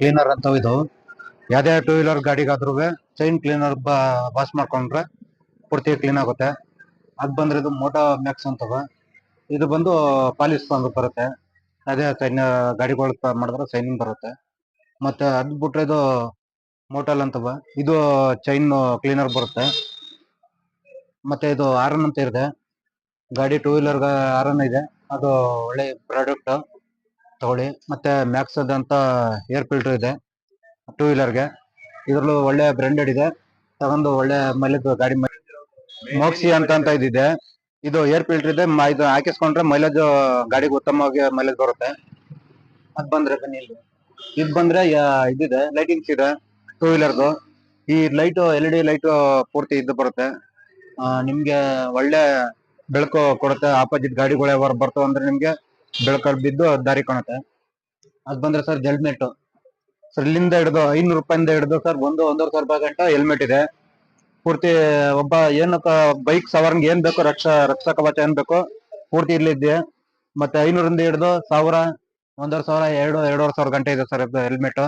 Cleaner ಅಂತ ಇದು ಯಾವ್ದೇ ಟೂ ವೀಲರ್ ಗಾಡಿಗಾದ್ರೂ ಚೈನ್ ಕ್ಲೀನರ್ ವಾಶ್ ಮಾಡ್ಕೊಂಡ್ರೆ ಪೂರ್ತಿ ಕ್ಲೀನ್ ಆಗುತ್ತೆ. ಅದು ಬಂದ್ರೆ ಇದು ಮೋಟೋ ಮ್ಯಾಕ್ಸ್ ಅಂತವ. ಇದು ಬಂದು ಪಾಲಿಶ್ ಬಂದು ಬರುತ್ತೆ. ಅದೇ ಸೈನ್ ಗಾಡಿಗಳು ಮಾಡಿದ್ರೆ ಸೈನಿಂಗ್ ಬರುತ್ತೆ. ಮತ್ತೆ ಅದ್ ಬಿಟ್ರೆ ಇದು ಮೋಟಲ್ ಅಂತವ. ಇದು ಚೈನ್ ಕ್ಲೀನರ್ ಬರುತ್ತೆ. ಮತ್ತೆ ಇದು ಆರನ್ ಅಂತ ಇದೆ. ಗಾಡಿ ಟೂ ವೀಲರ್ ಆರನ್ ಇದೆ. ಅದು ಒಳ್ಳೆ ಪ್ರಾಡಕ್ಟ್ ತಗೊಳ್ಳಿ. ಮತ್ತೆ ಮ್ಯಾಕ್ಸ್ ಅಂತ ಏರ್ ಫಿಲ್ಟರ್ ಇದೆ ಟೂ ವೀಲರ್ಗೆ ಇದ್ರಲ್ಲೂ ಒಳ್ಳೆ ಬ್ರಾಂಡೆಡ್ ಇದೆ. ತಗೊಂಡು ಒಳ್ಳೆ ಮೈಲೇಜ್ ಗಾಡಿ ಮೋಕ್ಸಿ ಅಂತ ಅಂತ ಇದಿದೆ. ಇದು ಏರ್ ಫಿಲ್ಟರ್ ಇದೆ. ಇದು ಹಾಕಿಸ್ಕೊಂಡ್ರೆ ಮೈಲೇಜ್ ಗಾಡಿಗೆ ಉತ್ತಮವಾಗಿ ಮೈಲೇಜ್ ಬರುತ್ತೆ. ಅದ್ ಬಂದ್ರೆ ಬನ್ನಿ ಇಲ್ಲಿ. ಇದ್ ಬಂದ್ರೆ ಇದಿದೆ. ಲೈಟಿಂಗ್ಸ್ ಇದೆ. ಟೂ ವೀಲರ್ದು ಈ ಲೈಟ್ ಎಲ್ ಇ ಲೈಟ್ ಪೂರ್ತಿ ಇದ್ದು ಬರುತ್ತೆ. ನಿಮ್ಗೆ ಒಳ್ಳೆ ಬೆಳಕು ಕೊಡುತ್ತೆ. ಆಪೋಸಿಟ್ ಗಾಡಿಗಳು ಯಾವ ಬರ್ತಾವ ಅಂದ್ರೆ ನಿಮ್ಗೆ ಬೆಳಕಲ್ಲಿ ಬಿದ್ದು ದಾರಿ ಕಾಣುತ್ತೆ. ಅದ್ ಬಂದ್ರೆ ಸರ್ ಹೆಲ್ಮೆಟ್ ಸರ್ ಇಲ್ಲಿಂದ ಹಿಡಿದು ಐನೂರು ರೂಪಾಯಿಂದ ಹಿಡಿದು ಸರ್ ಒಂದು ಒಂದೂವರೆ ಸಾವಿರ ರೂಪಾಯಿ ಗಂಟ ಹೆಲ್ಮೆಟ್ ಇದೆ. ಪೂರ್ತಿ ಒಬ್ಬ ಏನು ಬೈಕ್ ಸವಾರನ್ಗೆ ಏನ್ ಬೇಕು ರಕ್ಷಾ ರಕ್ಷಾ ಕವಚ ಏನ್ ಬೇಕು ಪೂರ್ತಿ ಇಲ್ಲಿದೆ ಮತ್ತೆ ಐನೂರಿಂದ ಹಿಡಿದು ಸಾವಿರ, ಒಂದೂವರೆ ಸಾವಿರ, ಎರಡು, ಎರಡೂವರೆ ಸಾವಿರ ಗಂಟೆ ಇದೆ ಸರ್ ಹೆಲ್ಮೆಟ್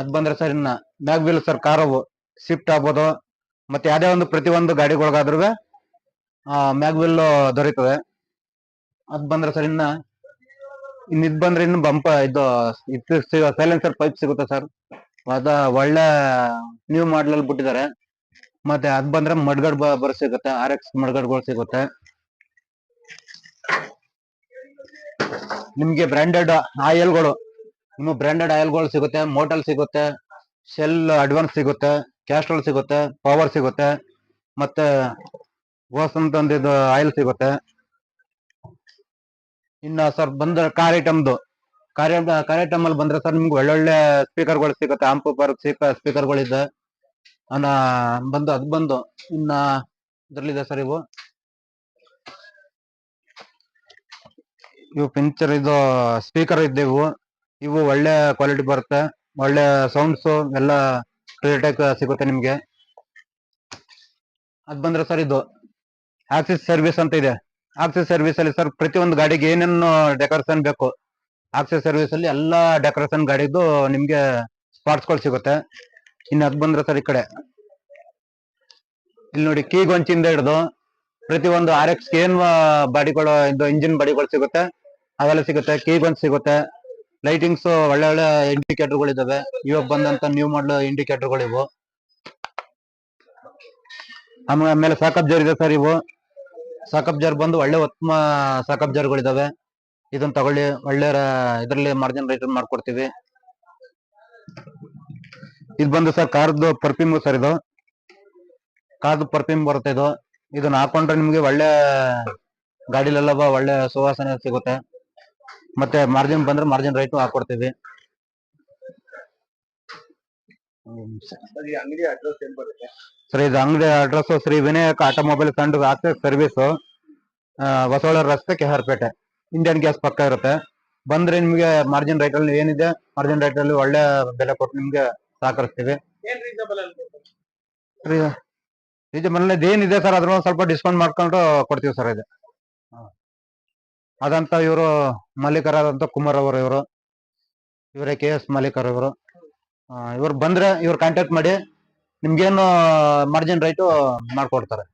ಅದ್ ಬಂದ್ರೆ ಸರ್ ಇನ್ನ ಮ್ಯಾಗ್ ವೀಲ್ ಸರ್ ಕಾರವು ಶಿಫ್ಟ್ ಆಗ್ಬೋದು. ಮತ್ತೆ ಯಾವ್ದೇ ಒಂದು ಪ್ರತಿ ಒಂದು ಗಾಡಿಗಳಿಗಾದ್ರೂ ಮ್ಯಾಗ್ ವೀಲ್ ದೊರೀತದೆ. ಅದ್ ಬಂದ್ರೆ ಸರ್ ಇನ್ನ ಇನ್ ಇದ್ ಬಂದ್ರೆ ಇನ್ನು ಬಂಪ, ಇದು ಸೈಲೆನ್ಸರ್ ಪೈಪ್ ಸಿಗುತ್ತೆ ಸರ್ ಅದ ಒಳ್ಳೆ ನ್ಯೂ ಮಾಡೆಲ್ ಅಲ್ಲಿ ಬಿಟ್ಟಿದ್ದಾರೆ ಮತ್ತೆ ಅದ್ ಬಂದ್ರೆ ಮಡ್ಗಡ್ ಬರ್ ಸಿಗುತ್ತೆ ಆರ್ ಎಕ್ಸ್ ಮಡ್ಗಡ್ಗಳು ಸಿಗುತ್ತೆ. ನಿಮ್ಗೆ ಬ್ರಾಂಡೆಡ್ ಆಯಿಲ್ಗಳು ನಿಮ್ಗೆ ಬ್ರಾಂಡೆಡ್ ಆಯಿಲ್ಗಳು ಸಿಗುತ್ತೆ ಮೋಟಲ್ ಸಿಗುತ್ತೆ ಶೆಲ್ ಅಡ್ವಾನ್ಸ್ ಸಿಗುತ್ತೆ ಕ್ಯಾಸ್ಟ್ರೋಲ್ ಸಿಗುತ್ತೆ ಪವರ್ ಸಿಗುತ್ತೆ, ಮತ್ತೆ ಅಂದಿದ್ದು ಆಯಿಲ್ ಸಿಗುತ್ತೆ. ಇನ್ನ ಸರ್ ಬಂದ್ರೆ ಕಾರ್ ಕಾರ್ಯ ಅಲ್ಲಿ ಬಂದ್ರೆ ಸರ್ ನಿಮ್ಗೆ ಒಳ್ಳೊಳ್ಳೆ ಸ್ಪೀಕರ್ಗಳು ಸಿಗುತ್ತೆ. ಆಂಪರ್ ಸ್ಪೀಕರ್ಗಳಿದೆ ಅನ್ನ ಬಂದು, ಅದ್ ಬಂದು ಇನ್ನ ಇದ್ರಲ್ಲಿದೆ ಸರ್ ಇವು. ಇವು ಪಿಂಚರ್ ಇದು ಸ್ಪೀಕರ್ ಇದ್ದೆ ಇವು. ಇವು ಒಳ್ಳೆ ಕ್ವಾಲಿಟಿ ಬರುತ್ತೆ. ಒಳ್ಳೆ ಸೌಂಡ್ಸ್ ಎಲ್ಲ ಕ್ಲಿಯರ್ ಸಿಗುತ್ತೆ ನಿಮ್ಗೆ. ಅದ್ ಬಂದ್ರೆ ಸರ್ ಇದು. ಆಕ್ಸಿಸ್ ಸರ್ವಿಸ್ ಅಂತ ಇದೆ. ಆಕ್ಸಿಸ್ ಸರ್ವಿಸ್ ಅಲ್ಲಿ ಸರ್ ಪ್ರತಿಯೊಂದು ಗಾಡಿಗೆ ಏನೇನು ಡೆಕೋರೇಷನ್ ಬೇಕು. ಆಕ್ಸಿಸ್ ಸರ್ವಿಸ್ ಅಲ್ಲಿ ಎಲ್ಲಾ ಡೆಕೋರೇಷನ್ ಗಾಡಿದು ನಿಮ್ಗೆ ಸ್ಪಾಟ್ಸ್ಗಳು ಸಿಗುತ್ತೆ. ಇನ್ನು ಅದ್ ಬಂದ್ರೆ ಸರ್ ಈ ಕಡೆ. ಇಲ್ಲಿ ನೋಡಿ ಕೀ ಗೊಂಚಿಂದ ಹಿಡಿದು ಪ್ರತಿಯೊಂದು ಆರ್ ಎಕ್ಸ್ ಏನ್ ಬಾಡಿಗಳು, ಇದು ಇಂಜಿನ್ ಬಾಡಿಗಳು ಸಿಗುತ್ತೆ. ಅವೆಲ್ಲ ಸಿಗುತ್ತೆ, ಕೀ ಗೊಂಚ್ ಸಿಗುತ್ತೆ. ಲೈಟಿಂಗ್ಸ್ ಒಳ್ಳೆ ಒಳ್ಳೆ ಇಂಡಿಕೇಟರ್ಗಳು ಇದಾವೆ. ಇವಾಗ ಬಂದಂತ ನ್ಯೂ ಮಾಡಲ್ ಇಂಡಿಕೇಟರ್ಗಳು ಇವು. ಆಮೇಲೆ ಸಾಕಪ್ ಜೋರಿದೆ ಸರ್ ಇವು. ಸಾಕಪ್ ಜರ್ ಬಂದು ಒಳ್ಳೆ ಉತ್ತಮ ಸಾಕಪ್ ಜರ್ಗಳಿದಾವೆ. ಇದನ್ನ ತಗೊಳ್ಳಿ, ಒಳ್ಳೆ ಇದರಲ್ಲಿ ಮಾರ್ಜಿನ್ ರೇಟ್ ಮಾಡ್ಕೊಡ್ತೀವಿ. ಇದು ಬಂದು ಸರ್ ಕಾರ್ದು ಪರ್ಫ್ಯೂಮ್ ಸರ್ ಇದು. ಕಾರ್ದು ಪರ್ಫ್ಯೂಮ್ ಬರುತ್ತೆ ಇದು. ಇದನ್ನ ಹಾಕೊಂಡ್ರೆ ನಿಮ್ಗೆ ಒಳ್ಳೆ ಗಾಡಿಲೆಲ್ಲ ಒಳ್ಳೆ ಸುವಾಸನೆ ಸಿಗುತ್ತೆ. ಮತ್ತೆ ಮಾರ್ಜಿನ್ ಬಂದ್ರೆ ಮಾರ್ಜಿನ್ ರೈಟ್ ಹಾಕೊಡ್ತೀವಿ. ಅಂಗಡಿ ಅಡ್ರೆಸ್ ಏನ್ ಬರುತ್ತೆ? ಸರ್ ಇದು ಅಂಗಡಿ address Shri Vinayaka automobile and accessories service Basavala ರಸ್ತೆ ಕೆಹಾರ್ಪೇಟೆ. ಇಂಡಿಯನ್ ಗ್ಯಾಸ್ ಪಕ್ಕ ಇರುತ್ತೆ. ಬಂದ್ರೆ ನಿಮ್ಗೆ ಮಾರ್ಜಿನ್ ರೈಟ್ ಅಲ್ಲಿ ಏನಿದೆ ಮಾರ್ಜಿನ್ ರೈಟ್ ಅಲ್ಲಿ ಒಳ್ಳೆ ಬೆಲೆ ಕೊಟ್ಟು ನಿಮ್ಗೆ ಸಹಕರಿಸ್ತೀವಿ. ರೀಸನಬಲ್ ಮನೇಲಿ ಏನಿದೆ ಸರ್ ಅದ್ರ ಸ್ವಲ್ಪ ಡಿಸ್ಕೌಂಟ್ ಮಾಡ್ಕೊಂಡು ಕೊಡ್ತೀವಿ ಸರ್ ಇದು. ಅದಂತ ಇವರು ಮಾಲೀಕರಾದಂತ ಕುಮಾರ್ ಅವರು ಇವರು. ಇವರೇ ಕೆ ಎಸ್ ಮಲ್ಲಿಕರ್ ಇವರು. ಇವ್ರು ಬಂದ್ರೆ ಇವ್ರು ಕಾಂಟ್ಯಾಕ್ಟ್ ಮಾಡಿ ನಿಮ್ಗೇನು ಮಾರ್ಜಿನ್ ರೈಟು ಮಾಡ್ಕೊಡ್ತಾರೆ.